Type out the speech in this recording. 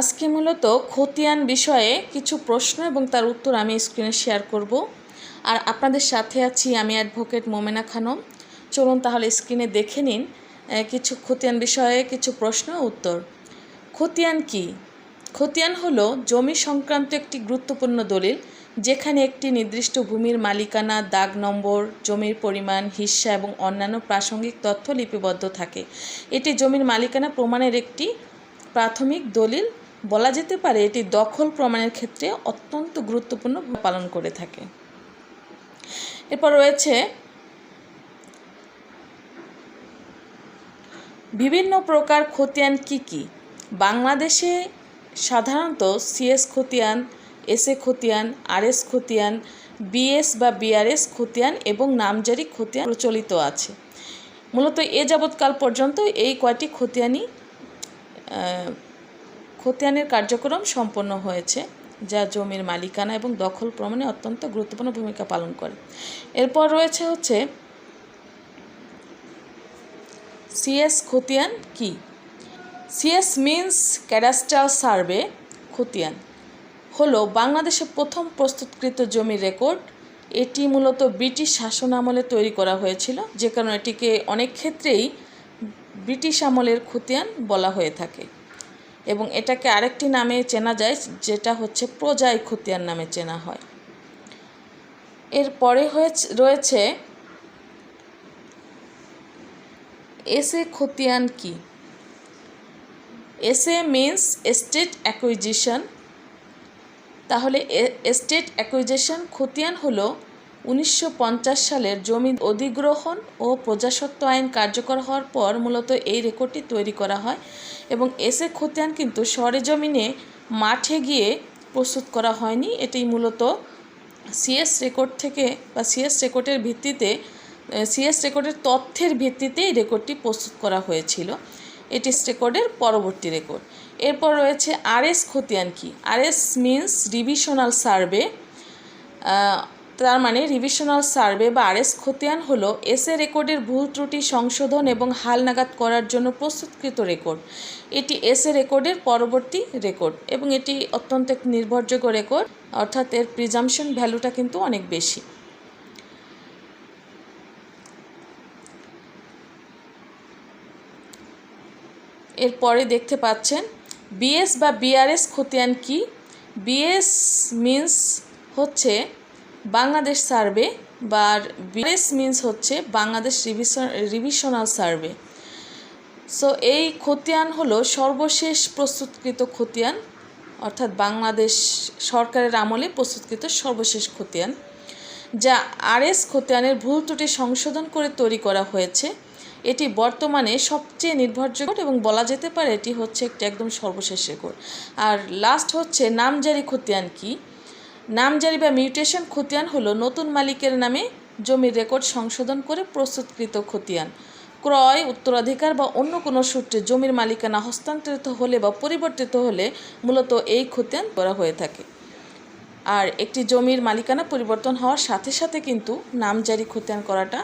আজকে মূলত খতিয়ান বিষয়ে কিছু প্রশ্ন এবং তার উত্তর আমি স্ক্রিনে শেয়ার করব। আর আপনাদের সাথে আছি আমি অ্যাডভোকেট মোমেনা খানম। চলুন তাহলে স্ক্রিনে দেখে নিন কিছু খতিয়ান বিষয়ে কিছু প্রশ্ন উত্তর। খতিয়ান কি? খতিয়ান হলো জমি সংক্রান্ত একটি গুরুত্বপূর্ণ দলিল, যেখানে একটি নির্দিষ্ট ভূমির মালিকানা, দাগ নম্বর, জমির পরিমাণ, হিস্সা এবং অন্যান্য প্রাসঙ্গিক তথ্য লিপিবদ্ধ থাকে। এটি জমির মালিকানা প্রমাণের একটি প্রাথমিক দলিল বলা যেতে পারে এটি দখল প্রমাণের ক্ষেত্রে অত্যন্ত গুরুত্বপূর্ণ পালন করে থাকে। এরপর রয়েছে বিভিন্ন প্রকার খতিয়ান কি কি? বাংলাদেশে সাধারণত সিএস খতিয়ান, এসএ খতিয়ান, আরএস খতিয়ান, বিএস বা বিআরএস খতিয়ান এবং নামজারি খতিয়ান প্রচলিত আছে। মূলত এ যাবৎকাল পর্যন্ত এই কয়টি খতিয়ানই খতিয়ানের কার্যক্রম সম্পন্ন হয়েছে, যা জমির মালিকানা এবং দখল প্রমাণে অত্যন্ত গুরুত্বপূর্ণ ভূমিকা পালন করে। এরপর রয়েছে হচ্ছে সিএস খতিয়ান কি? সিএস মিন্স ক্যাডাস্ট্রাল সার্ভে খতিয়ান। হলো বাংলাদেশে প্রথম প্রস্তুতকৃত জমির রেকর্ড এটি মূলত ব্রিটিশ শাসন আমলে তৈরি করা হয়েছিল, যে কারণে এটিকে অনেক ক্ষেত্রেই ব্রিটিশ আমলের খতিয়ান বলা হয়ে থাকে। এবং এটাকে আরেকটি নামে চেনা যায়, যেটা হচ্ছে প্রজাই খতিয়ান নামে চেনা হয়। এরপরে হয়েছে, রয়েছে এসে খতিয়ান কি? SA means estate acquisition. তাহলে এস্টেট অ্যাকুইজিশন খতিয়ান হলো উনিশশো পঞ্চাশ সালের জমি অধিগ্রহণ ও প্রজাস্বত্ব আইন কার্যকর হওয়ার পর মূলত এই রেকর্ডটি তৈরি করা হয় এবং এসে খতিয়ান কিন্তু সরেজমিনে মাঠে গিয়ে প্রস্তুত করা হয়নি। এটি মূলত সিএস রেকর্ড থেকে বা সিএস রেকর্ডের ভিত্তিতে সিএস রেকর্ডের তথ্যের ভিত্তিতে এই রেকর্ডটি প্রস্তুত করা হয়েছিল। এটি রেকর্ডের পরবর্তী রেকর্ড। এরপর রয়েছে আরএস খতিয়ান কি? আরএস মিন্স রিভিশনাল সার্ভে তার মানে রিভিশনাল সার্ভে বা আরএস খতিয়ান হলো এসএ রেকর্ডের ভুল ত্রুটি সংশোধন এবং হালনাগাদ করার জন্য প্রস্তুতকৃত রেকর্ড এটি এসএ রেকর্ডের পরবর্তী রেকর্ড এবং এটি অত্যন্ত একটি নির্ভরযোগ্য রেকর্ড অর্থাৎ এর প্রিজামশন ভ্যালুটা কিন্তু অনেক বেশি। এরপরে দেখতে পাচ্ছেন বিএস বা বিআরএস খতিয়ান কি? বিএস মিন্স হচ্ছে বাংলাদেশ সার্ভে বা বিআরএস মিন্স হচ্ছে Bangladesh revision revisional survey. So এই খতিয়ান হলো সর্বশেষ প্রস্তুতকৃত খতিয়ান, অর্থাৎ বাংলাদেশ সরকারের আমলে প্রস্তুতকৃত সর্বশেষ খতিয়ান, যা আরএস খতিয়ানের ভুল ত্রুটি সংশোধন করে তৈরি করা হয়েছে। এটি বর্তমানে সবচেয়ে নির্ভরযোগ্য এবং বলা যেতে পারে এটি হচ্ছে একটি একদম সর্বশেষ রেকর্ড। আর লাস্ট হচ্ছে নামজারি খতিয়ান কি? নামজারি বা মিউটেশন খতিয়ান হলো নতুন মালিকের নামে জমির রেকর্ড সংশোধন করে প্রস্তুতকৃত খতিয়ান। ক্রয়, উত্তরাধিকার বা অন্য কোনো সূত্রে জমির মালিকানা হস্তান্তরিত হলে বা পরিবর্তিত হলে মূলত এই খতিয়ান করা হয়ে থাকে। আর একটি জমির মালিকানা পরিবর্তন হওয়ার সাথে সাথে কিন্তু নামজারি খতিয়ান করাটা